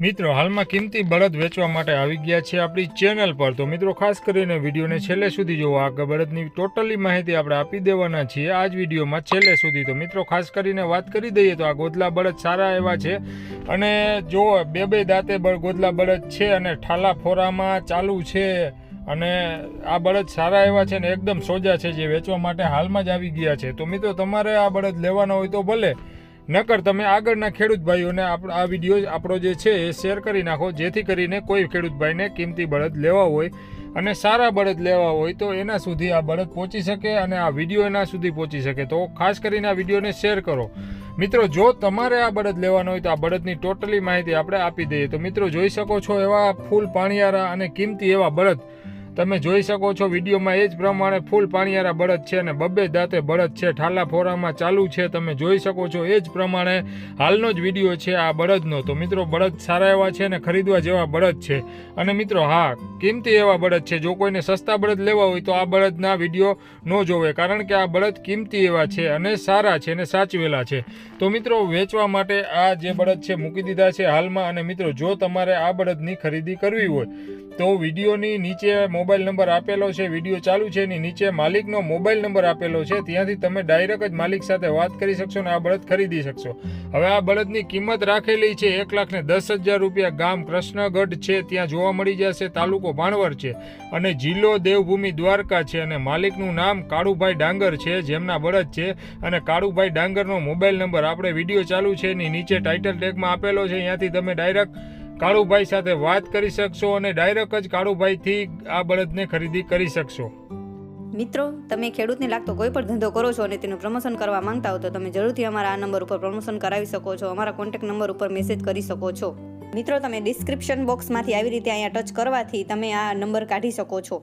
મિત્રો, હાલમાં કિંમતી બળદ વેચવા માટે આવી ગયા છે આપણી ચેનલ પર. તો મિત્રો, ખાસ કરીને વિડીયોને છેલ્લે સુધી જોવો. આ બળદની ટોટલી માહિતી આપણે આપી દેવાના છીએ આ જ વિડીયોમાં છેલ્લે સુધી. તો મિત્રો, ખાસ કરીને વાત કરી દઈએ તો આ ગોદલા બળદ સારા એવા છે. અને જો બે બે દાંતે ગોદલા બળદ છે અને ઠાલા ફોરામાં ચાલુ છે અને આ બળદ સારા એવા છે ને, એકદમ સોજા છે જે વેચવા માટે હાલમાં જ આવી ગયા છે. તો મિત્રો, તમારે આ બળદ લેવાના હોય તો ભલે. નકર તમે આગળના ખેડૂત ભાઈઓને આપણો આ વીડિયો આપણો જે છે એ શેર કરી નાખો. જેથી કરીને કોઈ ખેડૂત ભાઈને કિંમતી બળદ લેવા હોય અને સારા બળદ લેવા હોય તો એના સુધી આ બળદ પહોંચી શકે અને આ વીડિયો એના સુધી પહોંચી શકે. તો ખાસ કરીને આ વિડીયોને શેર કરો. મિત્રો, જો તમારે આ બળદ લેવાનો હોય તો આ બળદની ટોટલી માહિતી આપણે આપી દઈએ. તો મિત્રો, જોઈ શકો છો એવા ફૂલ પાણીયારા અને કિંમતી એવા બળદ તમે જોઈ શકો છો વિડીયોમાં એ જ પ્રમાણે ફૂલ પાણીયારા બળદ છે અને બબ્બે દાંતે બળદ છે. ઠાલા ફોરામાં ચાલુ છે. તમે જોઈ શકો છો એ જ પ્રમાણે હાલનો જ વીડિયો છે આ બળદનો. તો મિત્રો, બળદ સારા એવા છે અને ખરીદવા જેવા બળદ છે. અને મિત્રો, હા, કિંમતી એવા બળદ છે. જો કોઈને સસ્તા બળદ લેવા હોય તો આ બળદના વીડિયો ન જોવે, કારણ કે આ બળદ કિંમતી એવા છે અને સારા છે અને સાચવેલા છે. તો મિત્રો, વેચવા માટે આ જે બળદ છે મૂકી દીધા છે હાલમાં. અને મિત્રો, જો તમારે આ બળદની ખરીદી કરવી હોય તો વિડીયોની નીચે મોબાઈલ નંબર આપેલો છે, વીડિયો ચાલુ છે એની નીચે માલિકનો મોબાઈલ નંબર આપેલો છે. ત્યાંથી તમે ડાયરેક્ટ જ માલિક સાથે વાત કરી શકશો અને આ બળદ ખરીદી શકશો. હવે આ બળદની કિંમત રાખેલી છે એક લાખ ને દસ હજાર રૂપિયા. ગામ કૃષ્ણગઢ છે, ત્યાં જોવા મળી જશે. તાલુકો ભાણવર છે અને જિલ્લો દેવભૂમિ દ્વારકા છે અને માલિકનું નામ કાળુભાઈ ડાંગર છે, જેમના બળદ છે. અને કાળુભાઈ ડાંગરનો મોબાઈલ નંબર આપણે વીડિયો ચાલુ છે એની નીચે ટાઇટલ ટેગમાં આપેલો છે. ત્યાંથી તમે ડાયરેક્ટ કાળુભાઈ સાથે વાત કરી શકશો અને ડાયરેક્ટ જ કાળુભાઈથી આ બળદને ખરીદી કરી શકશો. મિત્રો, તમે ખેડૂતને લાગતો કોઈ પણ ધંધો કરો છો અને તેનું પ્રમોશન કરવા માંગતા હો તો તમે જરૂરથી અમારા આ નંબર ઉપર પ્રમોશન કરાવી શકો છો, અમારા કોન્ટેક્ટ નંબર ઉપર મેસેજ કરી શકો છો. મિત્રો, તમે ડિસ્ક્રિપ્શન બોક્સમાંથી આવી રીતે અહીંયા ટચ કરવાથી તમે આ નંબર કાઢી શકો છો.